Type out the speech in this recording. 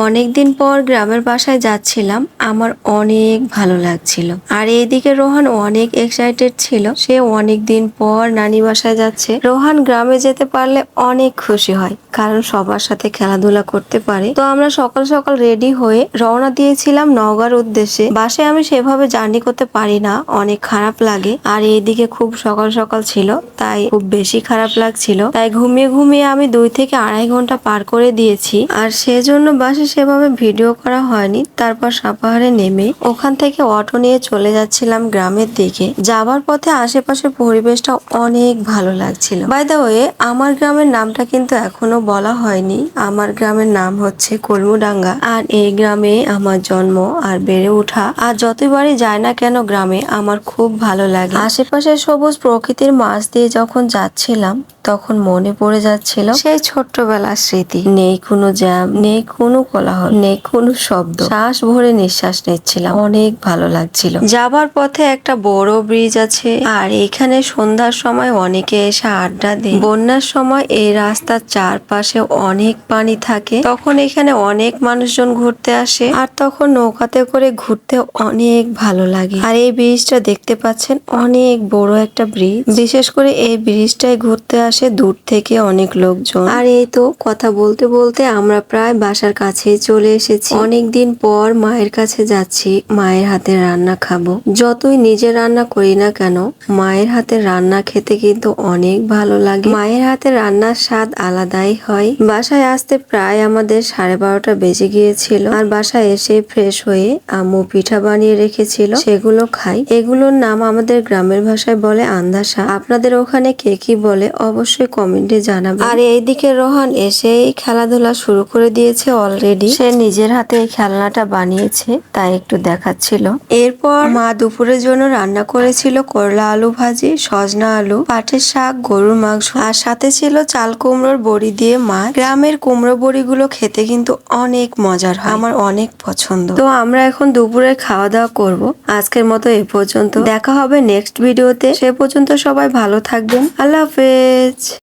অনেকদিন পর গ্রামের বাসায় যাচ্ছিলাম। আমার অনেক ভালো লাগছিল। আর এইদিকে রোহান অনেক এক্সাইটেড ছিল। সে অনেক দিন পর নানি বাসায় যাচ্ছে। রোহান গ্রামে যেতে পারলে অনেক খুশি হয়, কারণ সবার সাথে খেলাধুলা করতে পারে। তো আমরা সকাল সকাল রেডি হয়ে রওনা দিয়েছিলাম নওগাঁর উদ্দেশ্যে। বাসে আমি সেভাবে জার্নি করতে পারি না, অনেক খারাপ লাগে। আর এইদিকে খুব সকাল সকাল ছিল, তাই খুব বেশি খারাপ লাগছিল। তাই ঘুমিয়ে ঘুমিয়ে আমি দুই থেকে আড়াই ঘণ্টা পার করে দিয়েছি। আর সেজন্য বাসে সেভাবে ভিডিও করা হয়নি। তারপর সাপাহারে নেমে ওখান থেকে অটো নিয়ে চলে যাচ্ছিলাম গ্রামের দিকে। যাবার পথে আশেপাশের পরিবেশটা অনেক ভালো লাগছিল। বাই ওয়ে আমার গ্রামের নামটা কিন্তু এখনও বলা হয়নি। আমার গ্রামের নাম হচ্ছে কলমুডাঙ্গা। আর এই গ্রামে আমার জন্ম আর বেড়ে ওঠা। আর যতবারই যায় না কেন গ্রামে আমার খুব ভালো লাগে। আশেপাশের সবুজ প্রকৃতির মাছ দিয়ে যখন যাচ্ছিলাম তখন মনে পড়ে যাচ্ছিল সেই ছোট্টবেলার স্মৃতি। নেই কোনো জ্যাম নেই কোনো কোলাহল নেই কোনো শব্দ। শ্বাস ভরে নিঃশ্বাস নিচ্ছিলাম অনেক ভালো লাগছিল। যাবার পথে একটা বড় ব্রিজ আছে আর এখানে সন্ধ্যার সময় অনেকে এসে আড্ডা দেয়। বন্যার সময় এই রাস্তার চারপাশে অনেক পানি থাকে। তখন এখানে অনেক মানুষজন ঘুরতে আসে আর তখন নৌকাতে করে ঘুরতে অনেক ভালো লাগে। আর এই ব্রিজটা দেখতে পাচ্ছেন অনেক বড় একটা ব্রিজ। বিশেষ করে এই ব্রিজটায় ঘুরতে আসে দূর থেকে অনেক লোকজন। আর এই তো কথা বলতে বলতে আমরা প্রায় বাসার কাছেই চলে এসেছি। অনেকদিন পর মায়ের কাছে যাচ্ছি, মায়ের হাতে রান্না খাব। যতই নিজে রান্না করি না কেন, মায়ের হাতে রান্না খেতে কিন্তু অনেক ভালো লাগে। মায়ের হাতে রান্নার স্বাদ আলাদাই হয়। বাসায় আসতে প্রায় আমাদের সাড়ে বারোটা বেজে গিয়েছিল। আর বাসায় এসে ফ্রেশ হয়ে আম্মু পিঠা বানিয়ে রেখেছিল। সেগুলো খাই। এগুলোর নাম আমাদের গ্রামের ভাষায় বলে আন্দাসা আপনাদের ওখানে কে কি বলে অবশ্যই কমেন্টে জানাবেন। আর এইদিকে রোহান এসেই খেলাধুলা শুরু করে দিয়েছে অলরেডি সে নিজের হাতে এই খেলনাটা বানিয়েছে তাই একটু দেখাচ্ছিল। এরপর মা দুপুরের জন্য রান্না করেছিল করলা আলু ভাজি সজনা আলু পাটের শাক গরুর মাংস আর সাথে ছিল চাল কুমড়োর বড়ি দিয়ে মা গ্রামের কুমড়ো বড়িগুলো খেতে কিন্তু অনেক মজার হয়। আমার অনেক পছন্দ। তো আমরা এখন দুপুরে খাওয়া দাওয়া করব। আজকের মতো এ পর্যন্ত। দেখা হবে নেক্সট ভিডিওতে সে পর্যন্ত সবাই ভালো থাকবেন। আল্লাহ হাফেজ। 20